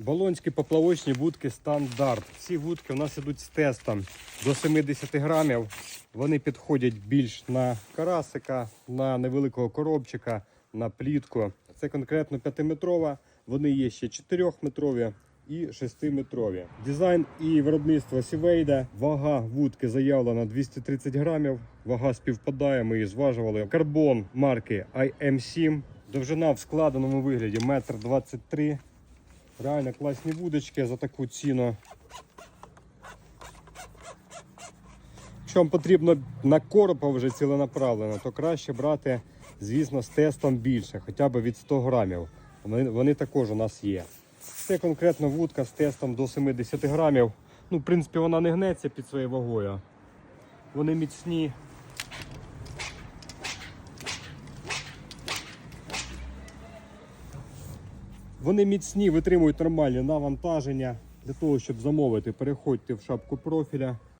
Болонські поплавочні вудки стандарт. Ці вудки у нас ідуть з тестом до 70 грамів. Вони підходять більш на карасика, на невеликого коробчика, на плітку. Це конкретно 5-метрова. Вони є ще 4-метрові і 6-метрові. Дизайн і виробництво Сівейда. Вага вудки заявлена 230 грамів. Вага співпадає, ми її зважували. Карбон марки IM7. Довжина в складеному вигляді 1,23 м. Реально класні вудочки за таку ціну. Якщо вам потрібно на коропа вже ціленаправлено, то краще брати, звісно, з тестом більше, хоча б від 100 грамів. Вони, вони також у нас є. Це конкретно вудка з тестом до 70 грамів. Ну, в принципі, вона не гнеться під своєю вагою. Вони міцні. Вони міцні, витримують нормальні навантаження. Для того, щоб замовити, переходьте в шапку профіля.